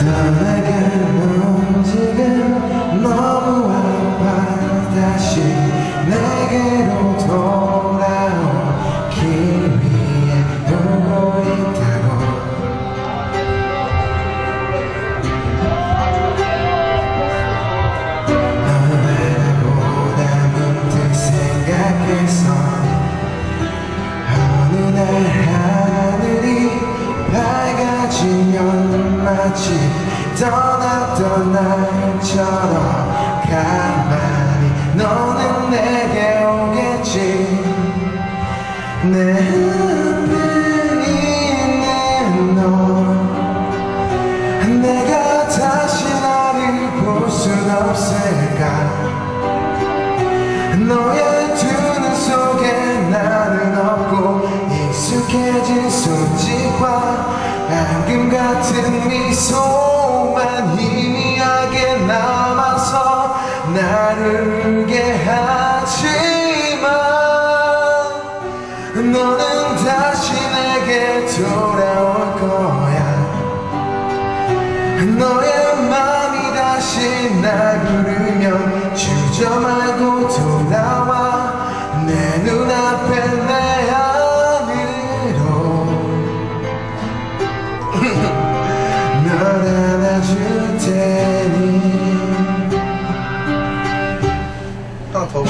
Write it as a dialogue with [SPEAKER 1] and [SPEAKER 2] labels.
[SPEAKER 1] time. 같이 떠났던 날처럼 가만히 너는 내게 오겠지. 내 흔들 있는 너. 내가 다시 나를 볼 순 없을까? 너의 두 눈 속에 나는 없고 익숙해진 손짓과 미소만 희미하게 남아서 나를 울게 하지만 너는 다시 내게 돌아올 거야. 너의 마음이 다시 날 부르면 주저 말고 谢谢你。
[SPEAKER 2] 大头。